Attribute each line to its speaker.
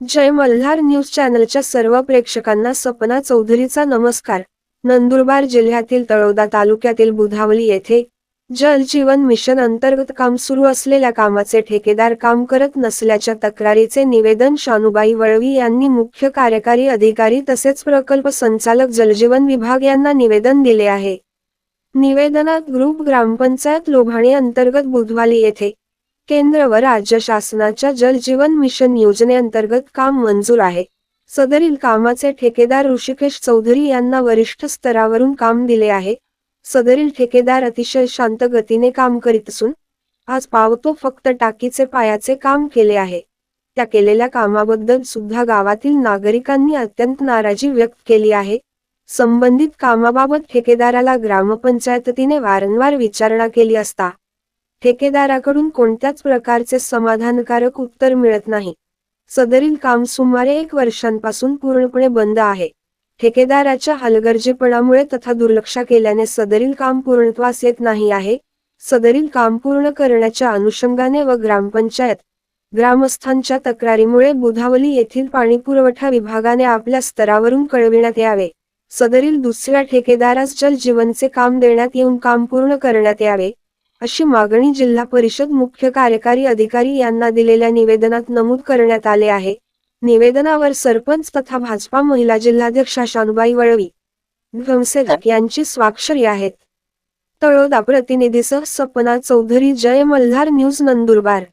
Speaker 1: जय Malhar news चॅनलच्या सर्व प्रेक्षकांना सपना चौधरीचा नमस्कार. नंदुरबार जिल्ह्यातील तळोदा तालुक्यातील बुधावली येथे जल जीवन मिशन अंतर्गत काम सुरू असलेल्या कामाचे ठेकेदार काम करत नसल्याच्या तक्रारीचे निवेदन शानुबाई वळवी यांनी मुख्य कार्यकारी अधिकारी तसेच प्रकल्प संचालक जलजीवन विभाग यांना निवेदन दिले आहे. निवेदनात ग्रुप ग्रामपंचायत लोभाणे अंतर्गत बुधवाली येथे केंद्र व राज्य शासनाच्या जल जीवन मिशन योजनेअंतर्गत काम मंजूर आहे. सदरील कामाचे ठेकेदार ऋषिकेश चौधरी यांना वरिष्ठ स्तरावरून काम दिले आहे. सदरील ठेकेदार अतिशय शांत गतीने काम करीत असून आज पावतो फक्त टाकीचे पायाचे काम केले आहे. त्या केलेल्या कामाबद्दल सुद्धा गावातील नागरिकांनी अत्यंत नाराजी व्यक्त केली आहे. संबंधित कामाबाबत ठेकेदाराला ग्रामपंचायतीने वारंवार विचारणा केली असता ठेकेदाराकडून कोणत्याच प्रकारचे समाधानकारक उत्तर मिळत नाही. सदरील काम सुमारे एक वर्षांपासून पूर्णपणे बंद आहे. ठेकेदाराच्या हलगर्जेपणामुळे तथा दुर्लक्षा केल्याने सदरील काम पूर्णत्वास येत नाही आहे. सदरील काम पूर्ण करण्याच्या अनुषंगाने व ग्रामपंचायत ग्रामस्थांच्या तक्रारीमुळे बुधावली येथील पाणीपुरवठा विभागाने आपल्या स्तरावरून कळविण्यात यावे. सदरील दुसऱ्या ठेकेदारास जल जीवनचे काम देण्यात येऊन काम पूर्ण करण्यात यावे. अशी मागणी जिल्हा परिषद मुख्य कार्यकारी अधिकारी यांना दिलेल्या निवेदनात नमूद करण्यात आले आहे. निवेदनावर सरपंच तथा भाजपा महिला जिल्हाध्यक्षा शानुबाई वळवी ग्रामसेवक यांची स्वाक्षरी आहेत. तळोदा प्रतिनिधीसह सपना चौधरी जय मल्हार न्यूज नंदुरबार.